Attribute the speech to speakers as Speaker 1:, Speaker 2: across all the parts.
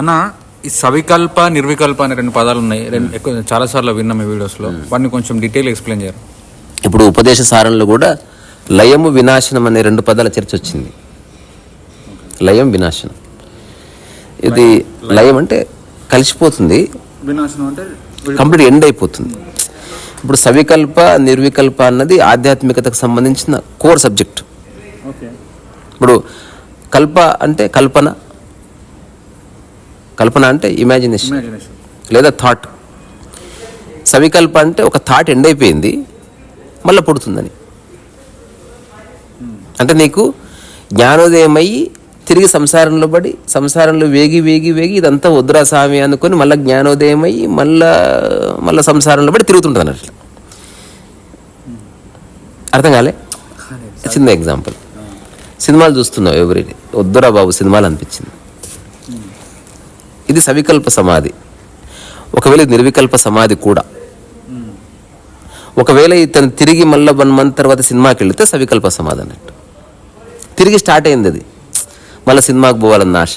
Speaker 1: అన్న ఈ సవికల్ప నిర్వికల్ప అనే రెండు పదాలు ఉన్నాయి రెండు ఎక్కువ చాలా సార్లు విన్నాం ఈ వీడియోస్లో. వాటిని కొంచెం డీటెయిల్ ఎక్స్ప్లెయిన్ చేయరు?
Speaker 2: ఇప్పుడు ఉపదేశ సారంలో కూడా లయము వినాశనం అనే రెండు పదాల చర్చ వచ్చింది. లయం వినాశనం. ఇది లయం అంటే కలిసిపోతుంది.
Speaker 1: వినాశనం అంటే
Speaker 2: కంప్లీట్ ఎండ్ అయిపోతుంది. ఇప్పుడు సవికల్ప నిర్వికల్ప అన్నది ఆధ్యాత్మికతకు సంబంధించిన కోర్ సబ్జెక్ట్.
Speaker 1: ఓకే.
Speaker 2: ఇప్పుడు కల్ప అంటే కల్పన కల్పన అంటే ఇమాజినేషన్ లేదా థాట్ సవికల్ప అంటే ఒక థాట్ ఎండ్ అయిపోయింది మళ్ళీ పుడుతుందని. అంటే నీకు జ్ఞానోదయం అయ్యి తిరిగి సంసారంలో పడి సంసారంలో వేగి వేగి వేగి ఇదంతా వద్దురా స్వామి అనుకొని మళ్ళీ జ్ఞానోదయం అయ్యి మళ్ళా మళ్ళీ సంసారంలో పడి తిరుగుతుంటుంది అన్నట్లు అర్థం కాలే? చిన్న ఎగ్జాంపుల్ సినిమాలు చూస్తున్నావు ఎవరి వద్దురా బాబు సినిమాలు అనిపించింది. ఇది సవికల్ప సమాధి. ఒకవేళ నిర్వికల్ప సమాధి కూడా. ఒకవేళ ఇతను తిరిగి మళ్ళీ వన్ మంత్ తర్వాత సినిమాకి వెళితే సవికల్ప సమాధి అన్నట్టు. తిరిగి స్టార్ట్ అయింది అది. మళ్ళీ సినిమాకి పోవాలన్న ఆశ.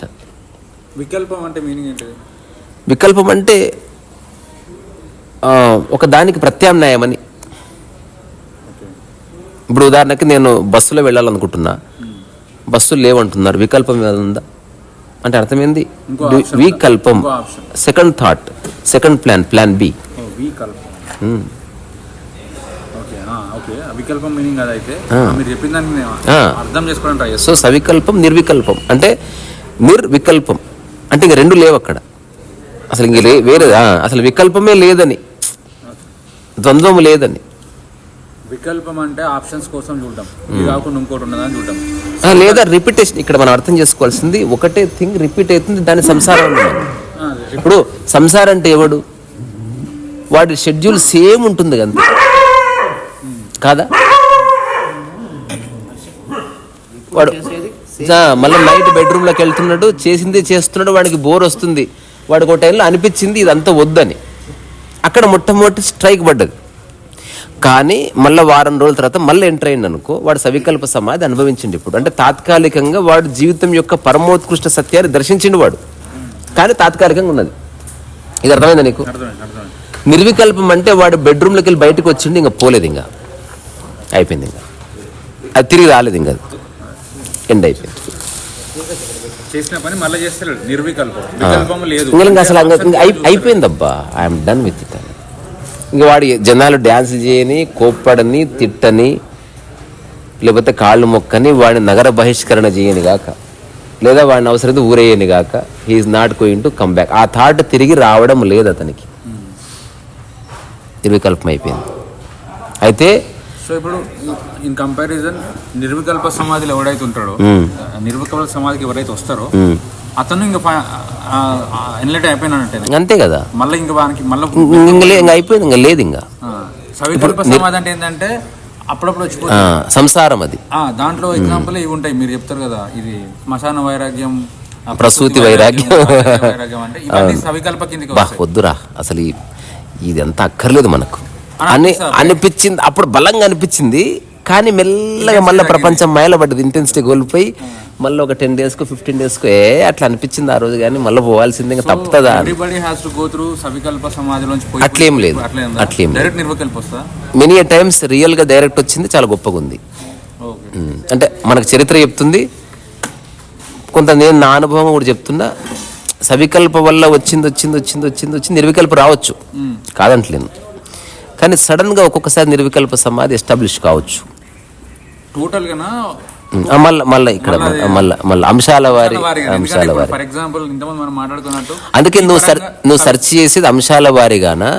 Speaker 1: వికల్పం అంటే మీనింగ్ ఏంటిది?
Speaker 2: వికల్పం అంటే ఒక దానికి ప్రత్యామ్నాయమని. ఇప్పుడు ఉదాహరణకి నేను బస్సులో వెళ్ళాలనుకుంటున్నా. బస్సులు లేవంటున్నారు. వికల్పం ఏమైనా ఉందా? అంటే అర్థమైంది? వికల్పం. Second thought second plan plan B so సవికల్పం నిర్వికల్పం. అంటే నిర్వికల్పం. అంటే ఇంక రెండు లేవు అక్కడ. అసలు ఇంక వేరే అసలు వికల్పమే లేదని. ద్వంద్వము లేదని.
Speaker 1: వికల్పం అంటే ఆప్షన్స్ కోసం చూడడం ఇది కాకుండా ఇంకోటి ఉన్నదని చూడడం
Speaker 2: ఆ, లేదా రిపిటేషన్ ఇక్కడ మనం అర్థం చేసుకోవాల్సింది ఒకటే థింగ్ రిపీట్ అవుతుంది దాని సంసారం. ఇప్పుడు సంసారం అంటే ఎవడు? వాడి షెడ్యూల్ సేమ్ ఉంటుంది కదా. కాదా? వాడు మళ్ళీ నైట్ బెడ్రూమ్లోకి వెళ్తున్నాడు చేసిందే చేస్తున్నాడు వాడికి బోర్ వస్తుంది. వాడికి ఒక టైంలో అనిపించింది ఇదంతా వద్దని. అక్కడ మొట్టమొదటి స్ట్రైక్ పడ్డది. కానీ మళ్ళీ వారం రోజుల తర్వాత మళ్ళీ ఎంటర్ అయింది అనుకో వాడు సవికల్ప సమాధి అనుభవించిండు ఇప్పుడు. అంటే తాత్కాలికంగా వాడు జీవితం యొక్క పరమోత్కృష్ట సత్యాన్ని దర్శించిండు వాడు. కానీ తాత్కాలికంగా ఉన్నది. ఇది అర్థమైందా నీకు? నిర్వికల్పం అంటే వాడు బెడ్రూమ్లోకి వెళ్ళి బయటకు వచ్చిండు ఇంకా పోలేదు ఇంకా. అయిపోయింది ఇంకా. అది తిరిగి రాలేదు ఇంకా ఎండ్ అయిపోయింది.
Speaker 1: చేసిన పని మళ్ళీ నిర్వికల్పం. లేదు.
Speaker 2: అసలు అయిపోయిందబ్బా. ఐఎమ్ డన్ విత్ ఇట్ అని ఇంకా వాడు జనాలు డ్యాన్స్ చేయని కోప్పడని తిట్టని లేకపోతే కాళ్ళు మొక్కని వాడిని నగర బహిష్కరణ చేయని గాక. లేదా వాడిని అవసరం ఊరేయని గాక. He's not going to come back ఆ థాట్ తిరిగి రావడం లేదు అతనికి. నిర్వికల్పం అయిపోయింది అయితే
Speaker 1: సో ఇప్పుడు ఇన్ కంపారిజన్ నిర్వికల్ప సమాధిలో ఎవడైతే ఉంటాడో. నిర్వికల్ప సమాధికి ఎవరైతే వస్తారో. అతను ఇంకా ఎన్లెట్ అయిపోయినట్టే
Speaker 2: అంతే కదా.
Speaker 1: మళ్ళీ ఇంకా వానికి మళ్ళీ
Speaker 2: ఇంక- ఇంక అయిపోయింది ఇంకా లేదు ఇంకా.
Speaker 1: సవికల్ప సమాధి అంటే ఏంటంటే అప్పుడప్పుడు వచ్చిపోతుంది.
Speaker 2: సంసారం అది.
Speaker 1: ఆ, దాంట్లో ఎగ్జాంపుల్ ఇవి ఉంటాయి. మీరు చెప్తారు కదా ఇది శ్మశాన వైరాగ్యం
Speaker 2: ప్రసూతి వైరాగ్యం.
Speaker 1: అంటే సవికల్ప కిందకి
Speaker 2: బా వద్దురా. అసలు ఇది అంత అక్కర్లేదు మనకు.
Speaker 1: అని.
Speaker 2: అనిపించింది అప్పుడు బలంగా అనిపించింది కానీ మెల్లగా మళ్ళీ ప్రపంచం మైలపడ్డది. ఇంటెన్సిటీ కోల్పోయి మళ్ళీ ఒక టెన్ డేస్కు ఫిఫ్టీన్ డేస్కు ఏ అట్లా అనిపించింది ఆ రోజు కానీ మళ్ళీ పోవాల్సింది ఇంకా తప్పుతుందా? అట్లేం లేదు.
Speaker 1: అట్లేం
Speaker 2: మెనీ టైమ్స్ రియల్గా డైరెక్ట్ వచ్చింది చాలా గొప్పగా ఉంది. ఉమ్, అంటే మనకు చరిత్ర చెప్తుంది. కొంత నేను నా అనుభవం కూడా చెప్తున్నా. సవికల్ప వల్ల వచ్చింది వచ్చింది వచ్చింది వచ్చింది వచ్చింది నిర్వికల్ప రావచ్చు. కాదంటలేను. కానీ సడన్గా ఒక్కొక్కసారి నిర్వికల్ప సమాధి ఎస్టాబ్లిష్ కావచ్చు.
Speaker 1: టోటల్గా
Speaker 2: ఉమ్, ఆ మళ్ళా మళ్ళా ఇక్కడ మళ్ళా మళ్ళా అంశాల వారి అంశాల వారి.
Speaker 1: ఫర్ ఎగ్జాంపుల్ ఇంతమంది మనం మాట్లాడుకున్నట్టు
Speaker 2: అందుకే నువ్వు సర్ నువ్వు సెర్చ్ చేసేది అంశాల వారిగానా?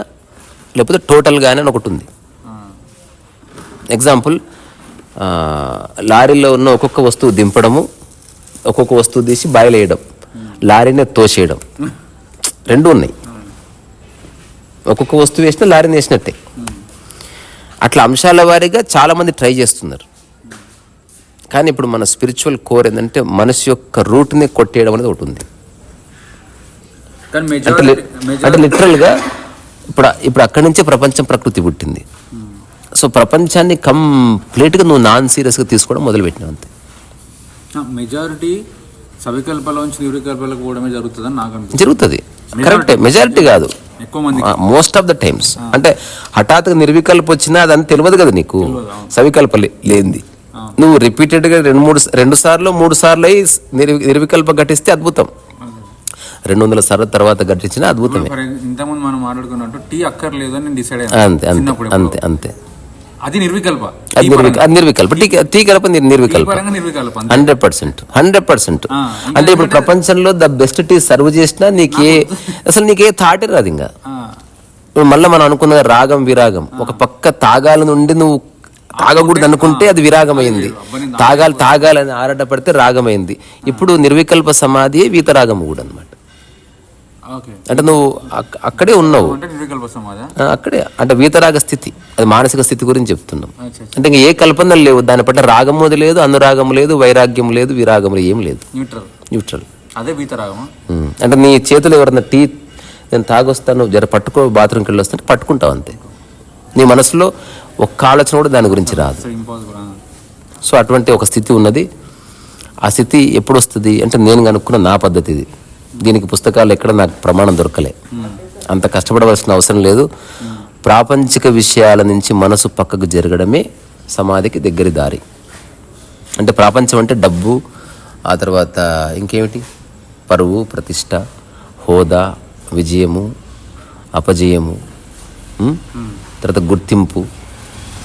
Speaker 2: లేకపోతే టోటల్గానే అని ఒకటి ఉంది. ఎగ్జాంపుల్ లారీలో ఉన్న ఒక్కొక్క వస్తువు దింపడము ఒక్కొక్క వస్తువు తీసి బాయిలేయడం లారీనే తోసేయడం. రెండు ఉన్నాయి. ఒక్కొక్క వస్తువు వేసినా లారీని వేసినట్టే. అట్లా అంశాల వారీగా చాలామంది ట్రై చేస్తున్నారు. కానీ ఇప్పుడు మన స్పిరిచువల్ కోర్ ఏంటంటే మనసు యొక్క రూట్ని కొట్టేయడం అనేది ఒకటి ఉంది. అంటే లిటరల్గా ఇప్పుడు ఇప్పుడు అక్కడి నుంచే ప్రపంచం ప్రకృతి పుట్టింది. సో ప్రపంచాన్ని కంప్లీట్గా నువ్వు నాన్ సీరియస్గా తీసుకోవడం మొదలుపెట్టినావు అంతే.
Speaker 1: మెజారిటీ సవికల్పలోంచి నిర్వికల్పలకు పోవడమే జరుగుతుందని నాకు అనిపిస్తుంది.
Speaker 2: జరుగుతుంది. కరెక్టే మెజారిటీ కాదు. మోస్ట్ ఆఫ్ ద టైమ్స్ అంటే హఠాత్తుగా నిర్వికల్ప వచ్చినా అదని తెలియదు కదా నీకు. సవికల్ప లేనిది. నువ్వు రిపీటెడ్గా రెండు మూడు రెండు సార్లు మూడు సార్లు అయి నిర్వి నిర్వికల్ప ఘటిస్తే అద్భుతం. రెండు వందల సార్లు తర్వాత ఘటించినా అద్భుతమే.
Speaker 1: ఫర్ ఇంతకుముందు మనం మాట్లాడుకున్నట్టు టీ అక్కర్లేదు అని నేను డిసైడ్ అయ్యాను
Speaker 2: అంతే అంతే అంతే అంతే.
Speaker 1: అది నిర్వికల్ప.
Speaker 2: అది నిర్విక అది నిర్వికల్ప. టీ టీ కలప నిర్వికల్ప. Hundred percent hundred percent. అంటే ఇప్పుడు ప్రపంచంలో ద బెస్ట్ టీ సర్వ్ చేసినా నీకే అసలు నీకే థాటే రాదు ఇంకా. ఇప్పుడు మళ్ళీ మనం అనుకున్న రాగం విరాగం. ఒక పక్క తాగాల నుండి నువ్వు తాగకూడదు అనుకుంటే అది విరాగమైంది. తాగాలి తాగాలని ఆరాట పడితే రాగమైంది. ఇప్పుడు నిర్వికల్ప సమాధి వీతరాగం కూడా అనమాట అంటే నువ్వు అక్- అక్కడే ఉన్నావు. అక్కడే. అంటే వీతరాగ స్థితి. అది మానసిక స్థితి గురించి చెప్తున్నాం. అంటే ఇంకా ఏ కల్పనలు లేవు. దాని పట్ల రాగము లేదు అనురాగం లేదు వైరాగ్యం లేదు విరాగం ఏం లేదు.
Speaker 1: న్యూట్రల్.
Speaker 2: న్యూట్రల్.
Speaker 1: అదే వీతరాగమా
Speaker 2: ఉమ్. అంటే నీ చేతులు ఎవరన్నా టీ నేను తాగొస్తాను జర పట్టుకో బాత్రూమ్కి వెళ్ళి వస్తుంటే పట్టుకుంటావు అంతే. నీ మనసులో ఒక్క ఆలోచన కూడా దాని గురించి రాదు.
Speaker 1: సో
Speaker 2: అటువంటి ఒక స్థితి ఉన్నది. ఆ స్థితి ఎప్పుడు వస్తుంది అంటే నేను కనుక్కున్న నా పద్ధతి ఇది. దీనికి పుస్తకాలు ఎక్కడ నాకు ప్రమాణం దొరకలే. అంత కష్టపడవలసిన అవసరం లేదు. ప్రాపంచిక విషయాల నుంచి మనసు పక్కకు జరగడమే సమాధికి దగ్గరి దారి. అంటే ప్రపంచం అంటే డబ్బు ఆ తర్వాత ఇంకేమిటి? పరువు ప్రతిష్ట హోదా విజయము అపజయము. ఉమ్? తర్వాత గుర్తింపు.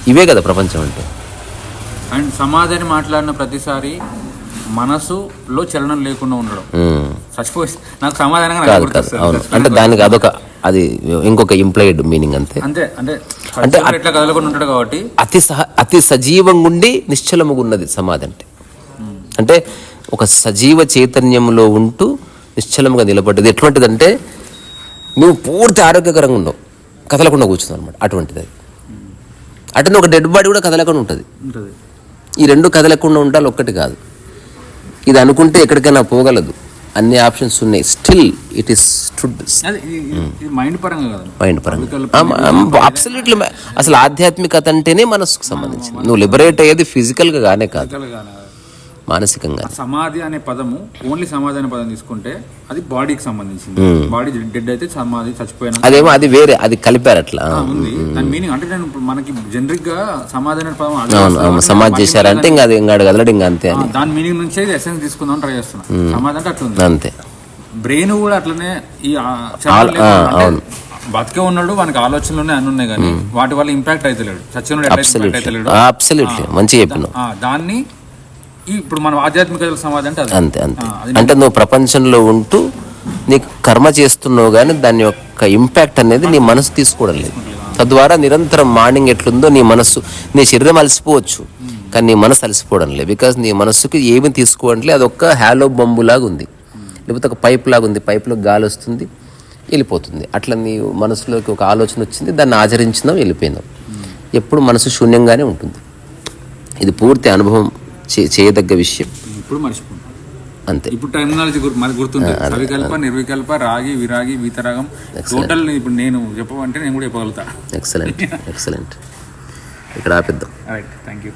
Speaker 2: ఇవే కదా ప్రపంచం అంటే.
Speaker 1: అండ్ సమాధానం మాట్లాడిన ప్రతిసారి మనసులో చలనం లేకుండా ఉండడం.
Speaker 2: ఉమ్.
Speaker 1: చచ్చిపోయి నాకు సమాధానంగా.
Speaker 2: అవును. అంటే దానికి అదొక అది ఇంకొక ఇంప్లాయిడ్ మీనింగ్ అంతే.
Speaker 1: అంతే అంటే
Speaker 2: అంటే
Speaker 1: కదలకుండా ఉంటాడు కాబట్టి.
Speaker 2: అతి సహ అతి సజీవంగా ఉండి నిశ్చలముగా ఉన్నది సమాధి అంటే. అంటే ఒక సజీవ చైతన్యంలో ఉంటూ నిశ్చలముగా నిలబడ్డది. ఎటువంటిదంటే నువ్వు పూర్తి ఆరోగ్యకరంగా ఉండవు కదలకుండా కూర్చున్నావు అనమాట అటువంటిది. అది అంటే ఒక డెడ్ బాడీ కూడా కదలకుండా ఉంటుంది. ఈ రెండు కదలకుండా ఉండాలి ఒక్కటి కాదు. ఇది అనుకుంటే ఎక్కడికైనా పోగలదు. అన్ని ఆప్షన్స్ ఉన్నాయి. స్టిల్ ఇట్ ఈస్
Speaker 1: మైండ్ పరంగా కదా.
Speaker 2: మైండ్ పరంగా. అబ్సల్యూట్లీ అసలు ఆధ్యాత్మికత అంటేనే మనసుకు సంబంధించింది. నువ్వు లిబరేట్ అయ్యేది ఫిజికల్గా గానే కాదు. మానసికంగా.
Speaker 1: సమాధి అనే పదము ఓన్లీ సమాధి అనే పదం తీసుకుంటే అది బాడీకి సంబంధించింది. బాడీ డెడ్ అయితే సమాధి చచ్చిపోయినా.
Speaker 2: అదేమో అది వేరే అది కలిపారు అట్లా.
Speaker 1: ఉంది. దాని మీనింగ్ అంటే నేను మనకి జనరిక్గా సమాధి అనే పదం మనకి
Speaker 2: చేశారంటే ఇంకా అది ఇంకా కదలడు ఇంకా అంతే
Speaker 1: దాని మీనింగ్ నుంచే ఎసెన్స్ తీసుకుందాం ట్రై చేస్తున్నా. సమాధి అంటే అట్లుంది.
Speaker 2: అంతే.
Speaker 1: బ్రెయిన్ కూడా అట్లనే ఈ. బతికే ఉన్నాడు వానికి ఆలోచనలు అన్ని ఉన్నాయి కానీ వాటి వల్ల ఇంపాక్ట్ అవుతలేడు చచ్చినోడు ఎట్లా ఇంపాక్ట్ అవుతలేడు
Speaker 2: చెప్పినావు.
Speaker 1: ఆ, దాన్ని ఇప్పుడు మన ఆధ్యాత్మిక సమాధి అంటే
Speaker 2: అంతే అంతే. అంటే నువ్వు ప్రపంచంలో ఉంటూ నీకు కర్మ చేస్తున్నావు కానీ దాని యొక్క ఇంపాక్ట్ అనేది నీ మనసు తీసుకోవడం లేదు. తద్వారా నిరంతరం మార్నింగ్ ఎట్లుందో నీ మనసు నీ శరీరం అలసిపోవచ్చు. కానీ నీ మనసు అలసిపోవడం లేదు. బికాస్ నీ మనసుకి ఏమి తీసుకోవట్లే అది ఒక్క హ్యాలో బంబు లాగా ఉంది లేకపోతే ఒక పైప్ లాగా ఉంది పైప్లో గాలి వస్తుంది వెళ్ళిపోతుంది. అట్లా నీ మనసులోకి ఒక ఆలోచన వచ్చింది. దాన్ని ఆచరించినాం వెళ్ళిపోయినాం. ఎప్పుడు మనసు శూన్యంగానే ఉంటుంది. ఇది పూర్తి అనుభవం. చేయదగ్గ విషయం.
Speaker 1: ఇప్పుడు మర్చిపోయింది
Speaker 2: అంతే.
Speaker 1: ఇప్పుడు టెర్మినాలజీ మనకు గుర్తుంది సవికల్ప నిర్వికల్ప రాగి విరాగి వీతరాగం టోటల్ ఇప్పుడు నేను చెప్పమంటే నేను కూడా చెప్పగలుగుతా.
Speaker 2: ఎక్సలెంట్ ఎక్సలెంట్ ఇక్కడ ఆపిద్దాం.
Speaker 1: Right thank you